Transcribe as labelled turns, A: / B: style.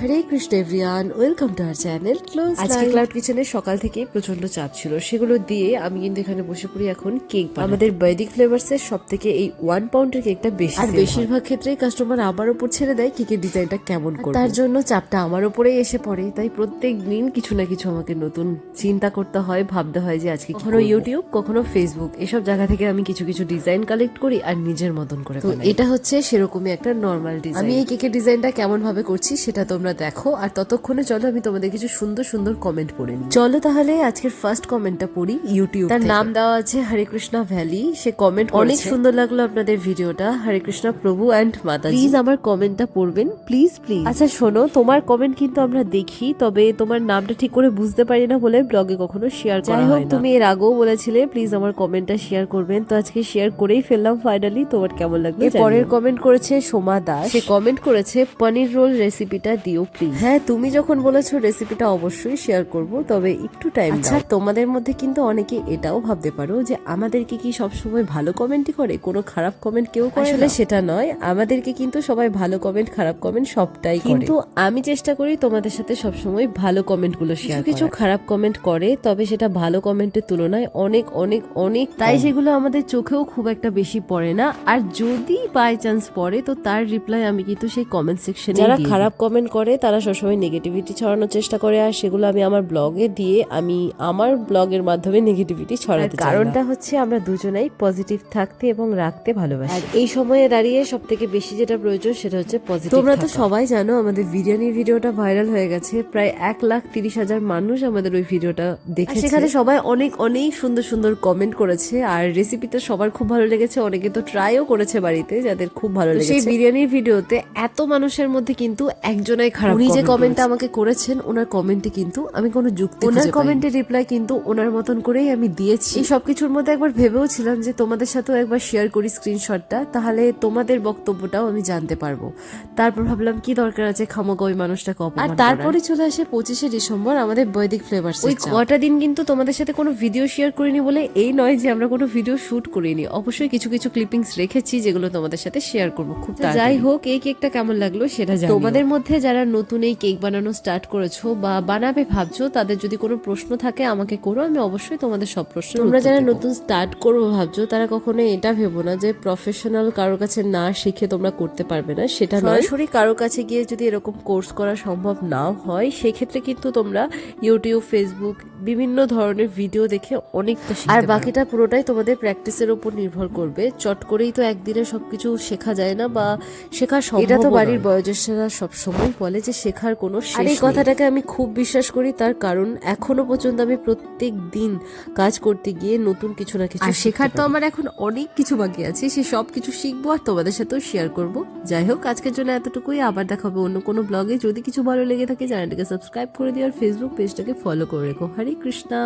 A: Hare Krishna everyone welcome to our channel close আজকে cloud কিচেনের সকাল থেকে প্রচণ্ড চাপ ছিল। সেগুলো দিয়ে আমি কিন্তু এখানে বসে পড়ি এখন কেক আমাদের বৈদিক ফ্লেভার্স এর সব থেকে এই ওয়ান পাউন্ডের কেকটা বেশি আর বেশিরভাগ ক্ষেত্রেই কাস্টমার আমার উপর ছেড়ে দেয় কেকের ডিজাইনটা কেমন করে তার জন্য চাপটা আমার উপরেই এসে পড়ে। তাই প্রত্যেক দিন কিছু না কিছু আমাকে নতুন চিন্তা করতে হয় ভাবতে হয় যে আজকে কখনো ইউটিউব কখনো ফেসবুক এসব জায়গা থেকে আমি কিছু কিছু ডিজাইন কালেক্ট করি আর নিজের মতন করে এটা হচ্ছে সেরকমই একটা নর্মাল ডিজাইন আমি এই কেকের ডিজাইনটা কেমন ভাবে করছি সেটা তোমরা দেখো আর ততক্ষণে চলো আমি তোমাদের কিছু সুন্দর সুন্দর কমেন্ট পড়ে নিই। চলো তাহলে আজকের ফার্স্ট কমেন্টটা পড়ি ইউটিউব তার নাম দেওয়া আছে হরে কৃষ্ণা ভ্যালি সে কমেন্ট অনেক সুন্দর লাগল আপনাদের ভিডিওটা হরে কৃষ্ণা প্রভু অ্যান্ড মাতা প্লিজ আমার কমেন্টটা পড়বেন। প্লিজ প্লিজ আচ্ছা শোনো তোমার কমেন্ট কিন্তু আমরা দেখি তবে তোমার নামটা ঠিক করে বুঝতে পারি না বলে ব্লগে কখনো শেয়ার করা হয় না। তুমি এর আগেও বলেছিলে প্লিজ আমার কমেন্টটা শেয়ার করবেন। তো আজকে শেয়ার করেই ফেললাম ফাইনালি তোমার কেমন লাগবে পরের কমেন্ট করেছে সোমা দাস। সে কমেন্ট করেছে পনির রোল রেসিপিটা দিও। প্লিজ হ্যাঁ তুমি যখন বলেছ রেসিপিটা অবশ্যই শেয়ার করব তবে একটু টাইম আচ্ছা তোমাদের মধ্যে কিন্তু অনেকে এটাও ভাবতে পারো যে আমাদেরকে কি সবসময় ভালো কমেন্টই করে? কোনো খারাপ কমেন্ট কেউ করে আসলে সেটা নয়। আমাদেরকে কিন্তু সবাই ভালো কমেন্ট খারাপ কমেন্ট সবটাই করে। কিন্তু আমি চেষ্টা করি তোমাদের সাথে সবসময় ভালো কমেন্টগুলো শেয়ার কিছু খারাপ কমেন্ট করে তবে সেটা ভালো কমেন্টের তুলনায় অনেক অনেক অনেক তাই সেগুলো আমাদের চোখেও খুব একটা বেশি পড়ে না। আর যদি বাই চান্স পড়ে তো তার রিপ্লাই আমি কিন্তু সেই কমেন্ট সেকশনে যারা খারাপ কমেন্ট করে তারা সবসময় নেগেটিভিটি ছড়ানোর চেষ্টা করে আর সেগুলো আমি আমার ব্লগে দিয়ে আমি আমার ব্লগের মাধ্যমে নেগেটিভিটি ছড়াতে চাই কারণটা হচ্ছে আমরা দুজনেই পজিটিভ থাকতে এবং রাখতে ভালোবাসি। আর এই সময়ে দাঁড়িয়ে সব থেকে বেশি যেটা প্রয়োজন সেটা হচ্ছে পজিটিভ তোমরা তো সবাই জানো আমাদের বিরিয়ানির ভিডিওটা ভাইরাল হয়ে গেছে প্রায় এক লাখ তিরিশ হাজার মানুষ আমাদের ওই ভিডিওটা দেখে সেখানে সবাই অনেক অনেক সুন্দর সুন্দর কমেন্ট করেছে আর রেসিপিটা সবার খুব ভালো লেগেছে অনেকে তো ট্রাইও করেছে বাড়িতে যাদের খুব ভালো লেগেছে সেই বিরিয়ানির ভিডিওতে এত মানুষের মধ্যে কিন্তু একজনাই খারাপ উনি যে কমেন্টটা আমাকে করেছেন ওনার কমেন্টে কিন্তু আমি কোনো যুক্তি ওনার কমেন্টের রিপ্লাই কিন্তু ওনার মতন করেই আমি দিয়েছি। এই সবকিছুর মধ্যে একবার ভেবেও ছিলাম যে তোমাদের সাথেও একবার শেয়ার করি স্ক্রিনশটটা তাহলে তোমাদের বক্তব্যটাও আমি জানতে পারব। তারপর ভাবলাম কি দরকার আছে খামোকা ওই আর তারপরে চলে আসে পঁচিশে ডিসেম্বর আমাদের বৈদিক ফ্লেভার্স ওই কটা দিন কিন্তু তোমাদের সাথে কোনো ভিডিও শেয়ার করিনি বলে এই নয় যে আমরা কোনো ভিডিও শুট করিনি। অবশ্যই কিছু কিছু ক্লিপিংস রেখেছি যেগুলো তোমাদের সাথে শেয়ার করব খুব যাই হোক এই কেকটা কেমন লাগল সেটা তোমাদের মধ্যে যারা নতুন এই কেক বানানো স্টার্ট করেছ বা বানাবে ভাবছ তাদের যদি কোনো প্রশ্ন থাকে আমাকে করো আমি অবশ্যই তোমাদের সব প্রশ্ন তোমরা যারা নতুন স্টার্ট করব ভাবছ তারা কখনো এটা ভেবো না যে প্রফেশনাল কারোর কাছে না শিখে তোমরা করতে পারবে না সেটা নয়। সরাসরি কারোর কাছে গিয়ে যদি এরকম কোর্স করা সম্ভব না হয় সেক্ষেত্রে কিন্তু তোমরা ইউটিউব ফেসবুক বিভিন্ন ধরনের ভিডিও দেখে অনেকটা আর বাকিটা পুরোটাই তোমাদের প্র্যাকটিসের উপর নির্ভর করবে। চট করেই তো একদিনে সবকিছু শেখা যায় না বা শেখা সম্ভব এটা তো বাড়ির বয়োজ্যেষ্ঠরা সবসময় বলে যে শেখার কোনো আর এই কথাটাকে আমি খুব বিশ্বাস করি তার কারণ এখনও পর্যন্ত আমি প্রত্যেক দিন কাজ করতে গিয়ে নতুন কিছু না কিছু শেখার তো আমার এখন অনেক কিছু বাকি আছে সে সব কিছু শিখব আর তোমাদের সাথেও শেয়ার করব। যাই হোক আজকের জন্য এতটুকুই। আবার দেখা হবে অন্য কোনো ব্লগে যদি কিছু ভালো লেগে থাকে চ্যানেলটাকে সাবস্ক্রাইব করে দিও আর ফেসবুক পেজটাকে ফলো করে রেখো। হরে কৃষ্ণা।